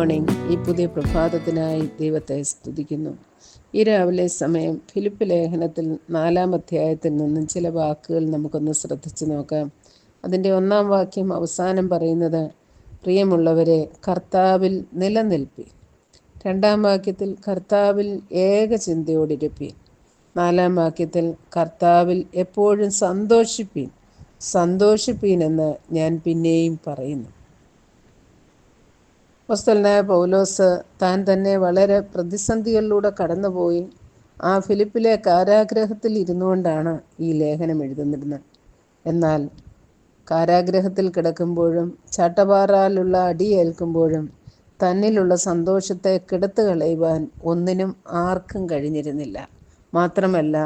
Morning ഈ പുതിയ പ്രഭാതത്തിനായി ദൈവത്തെ സ്തുതിക്കുന്നു. ഈ രാവിലെ സമയം ഫിലിപ്പ് ലേഖനത്തിൽ നാലാം അധ്യായത്തിൽ നിന്നും ചില വാക്കുകൾ നമുക്കൊന്ന് ശ്രദ്ധിച്ചു നോക്കാം. അതിന്റെ ഒന്നാം വാക്യം അവസാനം പറയുന്നത് പ്രിയമുള്ളവരെ കർത്താവിൽ നിലനിൽപ്പി രണ്ടാം വാക്യത്തിൽ കർത്താവിൽ ഏക ചിന്തയോടിരുപ്പി നാലാം വാക്യത്തിൽ കർത്താവിൽ എപ്പോഴും സന്തോഷിപ്പീൻ എന്ന് ഞാൻ പിന്നെയും പറയുന്നു. അപ്പോസ്തലനായ പൗലോസ് താൻ തന്നെ വളരെ പ്രതിസന്ധികളിലൂടെ കടന്നുപോയി. ആ ഫിലിപ്പിലെ കാരാഗ്രഹത്തിൽ ഇരുന്നുകൊണ്ടാണ് ഈ ലേഖനം എഴുതുന്നിരുന്നത് എന്നാൽ കാരാഗ്രഹത്തിൽ കിടക്കുമ്പോഴും ചാട്ടപാറാലുള്ള അടിയേൽക്കുമ്പോഴും തന്നിലുള്ള സന്തോഷത്തെ കെടുത്തു കളയുവാൻ ഒന്നിനും ആർക്കും കഴിഞ്ഞിരുന്നില്ല. മാത്രമല്ല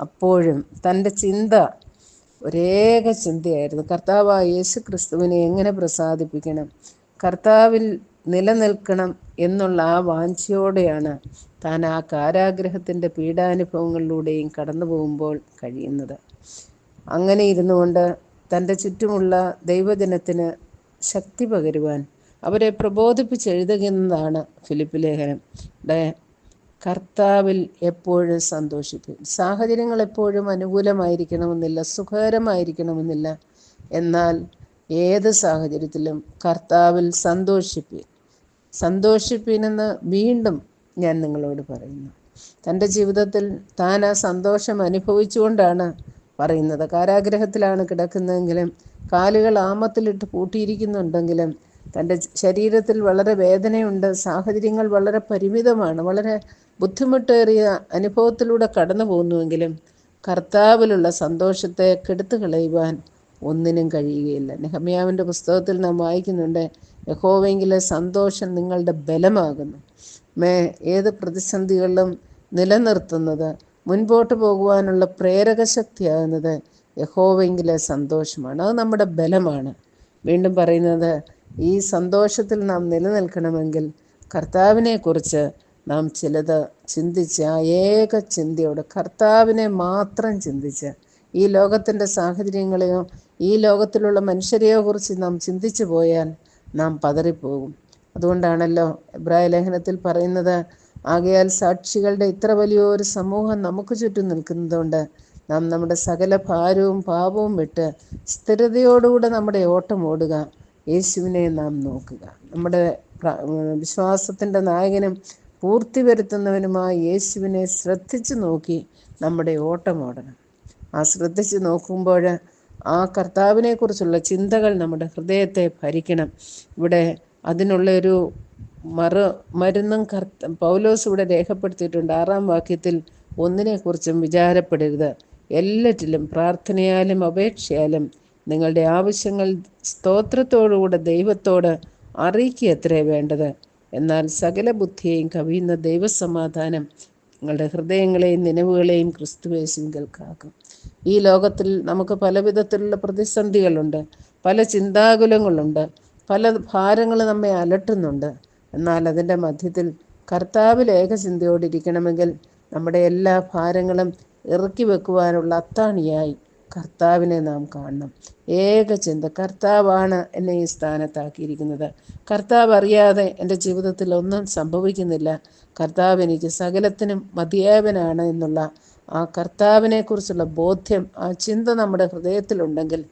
അപ്പോഴും തന്റെ ചിന്ത ഒരേക ചിന്തയായിരുന്നു. കർത്താവായ യേശു ക്രിസ്തുവിനെ എങ്ങനെ പ്രസാദിപ്പിക്കണം? കർത്താവിൽ നിലനിൽക്കണം എന്നുള്ള ആ വാഞ്ചയോടെയാണ് താൻ ആ കാരാഗ്രഹത്തിന്റെ പീഡാനുഭവങ്ങളിലൂടെയും കടന്നു പോകുമ്പോൾ കഴിയുന്നത്. അങ്ങനെ ഇരുന്നു കൊണ്ട് തന്റെ ചുറ്റുമുള്ള ദൈവജനത്തിന് ശക്തി പകരുവാൻ അവരെ പ്രബോധിപ്പിച്ചെഴുതുന്നതാണ് ഫിലിപ്പ് ലേഖനം. കർത്താവിൽ എപ്പോഴും സന്തോഷിക്കും സാഹചര്യങ്ങൾ എപ്പോഴും അനുകൂലമായിരിക്കണമെന്നില്ല സുഖകരമായിരിക്കണമെന്നില്ല. എന്നാൽ ഏത് സാഹചര്യത്തിലും കർത്താവിൽ സന്തോഷിപ്പീൻ. സന്തോഷിപ്പീനെന്ന് വീണ്ടും ഞാൻ നിങ്ങളോട് പറയുന്നു. തന്റെ ജീവിതത്തിൽ താൻ ആ സന്തോഷം അനുഭവിച്ചുകൊണ്ടാണ് പറയുന്നത്. കാരാഗ്രഹത്തിലാണ് കിടക്കുന്നതെങ്കിലും കാലുകൾ ആമത്തിലിട്ട് പൂട്ടിയിരിക്കുന്നുണ്ടെങ്കിലും തന്റെ ശരീരത്തിൽ വളരെ വേദനയുണ്ട് സാഹചര്യങ്ങൾ വളരെ പരിമിതമാണ് വളരെ ബുദ്ധിമുട്ടേറിയ അനുഭവത്തിലൂടെ കടന്നു പോകുന്നുവെങ്കിലും കർത്താവിലുള്ള സന്തോഷത്തെ കെടുത്തു കളയുവാൻ ഒന്നിനും കഴിയുകയില്ല. നെഹമ്യാവിന്റെ പുസ്തകത്തിൽ നാം വായിക്കുന്നുണ്ട് യഹോവെങ്കിലെ സന്തോഷം നിങ്ങളുടെ ബലമാകുന്നു. മേ ഏത് പ്രതിസന്ധികളിലും നിലനിർത്തുന്നത് മുൻപോട്ട് പോകുവാനുള്ള പ്രേരക ശക്തിയാകുന്നത് യഹോവെങ്കിലെ സന്തോഷമാണ്. അത് നമ്മുടെ ബലമാണ്. വീണ്ടും പറയുന്നത് ഈ സന്തോഷത്തിൽ നാം നിലനിൽക്കണമെങ്കിൽ കർത്താവിനെക്കുറിച്ച് നാം ചിലത് ചിന്തിച്ച് ആ ഏക ചിന്തയോടെ കർത്താവിനെ മാത്രം ചിന്തിച്ച് ഈ ലോകത്തിന്റെ സാഹചര്യങ്ങളെയോ ഈ ലോകത്തിലുള്ള മനുഷ്യരെയോ കുറിച്ച് നാം ചിന്തിച്ചു പോയാൽ നാം പതറിപ്പോകും. അതുകൊണ്ടാണല്ലോ എബ്രായ ലേഖനത്തിൽ പറയുന്നത് ആകയാൽ സാക്ഷികളുടെ ഇത്ര വലിയൊരു സമൂഹം നമുക്ക് ചുറ്റും നിൽക്കുന്നതുകൊണ്ട് നാം നമ്മുടെ സകല ഭാരവും പാപവും വിട്ട് സ്ഥിരതയോടുകൂടെ നമ്മുടെ ഓട്ടം ഓടുക യേശുവിനെ നാം നോക്കുക. നമ്മുടെ വിശ്വാസത്തിന്റെ നായകനും പൂർത്തി വരുത്തുന്നവനുമായി യേശുവിനെ ശ്രദ്ധിച്ചു നോക്കി നമ്മുടെ ഓട്ടം ഓടണം. ആ ശ്രദ്ധിച്ച് നോക്കുമ്പോൾ ആ കർത്താവിനെ കുറിച്ചുള്ള ചിന്തകൾ നമ്മുടെ ഹൃദയത്തെ ഭരിക്കണം. ഇവിടെ അതിനുള്ള ഒരു മറു മരുന്നും കർത്ത പൗലോസ് ഇവിടെ രേഖപ്പെടുത്തിയിട്ടുണ്ട്. ആറാം വാക്യത്തിൽ ഒന്നിനെക്കുറിച്ചും വിചാരപ്പെടരുത്. എല്ലാറ്റിലും പ്രാർത്ഥനയാലും അപേക്ഷയാലും നിങ്ങളുടെ ആവശ്യങ്ങൾ സ്തോത്രത്തോടുകൂടെ ദൈവത്തോട് അറിയിക്കുകയത്രേ വേണ്ടത്. എന്നാൽ സകല ബുദ്ധിയെയും കവിയുന്ന ദൈവസമാധാനം നിങ്ങളുടെ ഹൃദയങ്ങളെയും നിലവുകളെയും ക്രിസ്തുവേശുവിൽ കാക്കും ഈ ലോകത്തിൽ നമുക്ക് പല വിധത്തിലുള്ള പ്രതിസന്ധികളുണ്ട് പല ചിന്താകുലങ്ങളുണ്ട് പല ഭാരങ്ങൾ നമ്മെ അലട്ടുന്നുണ്ട്. എന്നാൽ അതിന്റെ മധ്യത്തിൽ കർത്താവിൽ ഏകചിന്തയോടിരിക്കണമെങ്കിൽ നമ്മുടെ എല്ലാ ഭാരങ്ങളും ഇറക്കി വെക്കുവാനുള്ള അത്താണിയായി കർത്താവിനെ നാം കാണണം. ഏകചിന്ത കർത്താവാണ് എന്നെ ഈ സ്ഥാനത്താക്കിയിരിക്കുന്നത്. കർത്താവ് അറിയാതെ എന്റെ ജീവിതത്തിൽ ഒന്നും സംഭവിക്കുന്നില്ല. കർത്താവ് എനിക്ക് സകലത്തിനും മതിയായവനാണ് എന്നുള്ള ആ കർത്താവിനെക്കുറിച്ചുള്ള ബോധ്യം ആ ചിന്ത നമ്മുടെ ഹൃദയത്തിലുണ്ടെങ്കിൽ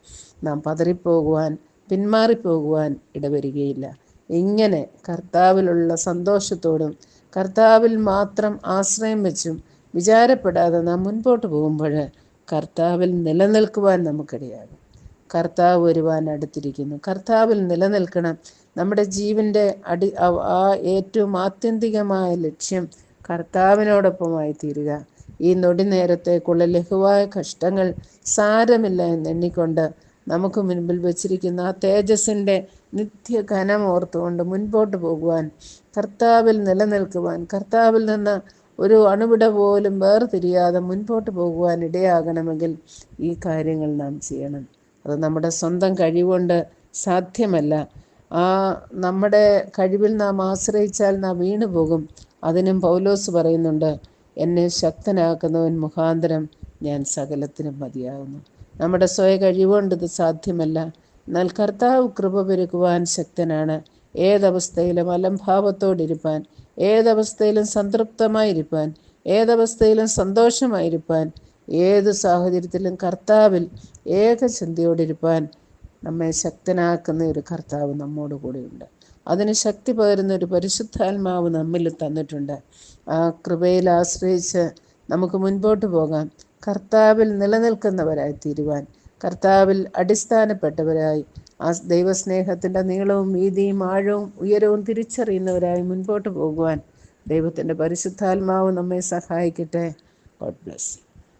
നാം പതറിപ്പോകുവാൻ പിന്മാറിപ്പോകുവാൻ ഇടവരികയില്ല. ഇങ്ങനെ കർത്താവിലുള്ള സന്തോഷത്തോടും കർത്താവിൽ മാത്രം ആശ്രയം വെച്ചും വിചാരപ്പെടാതെ നാം മുൻപോട്ട് പോകുമ്പോൾ കർത്താവിൽ നിലനിൽക്കുവാൻ നമുക്കിടയാകും. കർത്താവ് വരുവാൻ അടുത്തിരിക്കുന്നു. കർത്താവിൽ നിലനിൽക്കണം. നമ്മുടെ ജീവന്റെ അടി ആ ഏറ്റവും ആത്യന്തികമായ ലക്ഷ്യം കർത്താവിനോടൊപ്പമായി തീരുക ഈ നൊടി നേരത്തേക്കുള്ള ലഘുവായ കഷ്ടങ്ങൾ സാരമില്ല എന്നെണ്ണിക്കൊണ്ട് നമുക്ക് മുൻപിൽ വച്ചിരിക്കുന്ന ആ തേജസ്സിന്റെ നിത്യ ഘനം ഓർത്തുകൊണ്ട് മുൻപോട്ട് പോകുവാൻ കർത്താവിൽ നിലനിൽക്കുവാൻ കർത്താവിൽ നിന്ന് ഒരു അണുവിട പോലും വേർതിരിയാതെ മുൻപോട്ട് പോകുവാൻ ഇടയാകണമെങ്കിൽ ഈ കാര്യങ്ങൾ നാം ചെയ്യണം. അത് നമ്മുടെ സ്വന്തം കഴിവുകൊണ്ട് സാധ്യമല്ല. ആ നമ്മുടെ കഴിവിൽ നാം ആശ്രയിച്ചാൽ നാം വീണുപോകും. അതിനും പൗലോസ് പറയുന്നുണ്ട് എന്നെ ശക്തനാക്കുന്നവൻ മുഖാന്തരം ഞാൻ സകലത്തിനും മതിയാകുന്നു. നമ്മുടെ സ്വയ കഴിവുകൊണ്ട് ഇത് സാധ്യമല്ല. എന്നാൽ കർത്താവ് കൃപ പെരുക്കുവാൻ ശക്തനാണ്. ഏതവസ്ഥയിലും അലംഭാവത്തോടിരിപ്പാൻ ഏതവസ്ഥയിലും സംതൃപ്തമായിരിക്കാൻ ഏതവസ്ഥയിലും സന്തോഷമായിരിക്കാൻ ഏത് സാഹചര്യത്തിലും കർത്താവിൽ ഏകചിന്തയോടിരിപ്പാൻ നമ്മെ ശക്തനാക്കുന്ന ഒരു കർത്താവ് നമ്മോട് കൂടെയുണ്ട് അതിന് ശക്തി പകരുന്ന ഒരു പരിശുദ്ധാത്മാവ് നമ്മിൽ തന്നിട്ടുണ്ട്. ആ കൃപയിൽ ആശ്രയിച്ച് നമുക്ക് മുൻപോട്ട് പോകാം. കർത്താവിൽ നിലനിൽക്കുന്നവരായി തീരുവാൻ കർത്താവിൽ അടിസ്ഥാനപ്പെട്ടവരായി ആ ദൈവസ്നേഹത്തിന്റെ നീളവും വീതിയും ആഴവും ഉയരവും തിരിച്ചറിയുന്നവരായി മുൻപോട്ട് പോകുവാൻ ദൈവത്തിന്റെ പരിശുദ്ധാത്മാവ് നമ്മെ സഹായിക്കട്ടെ. God bless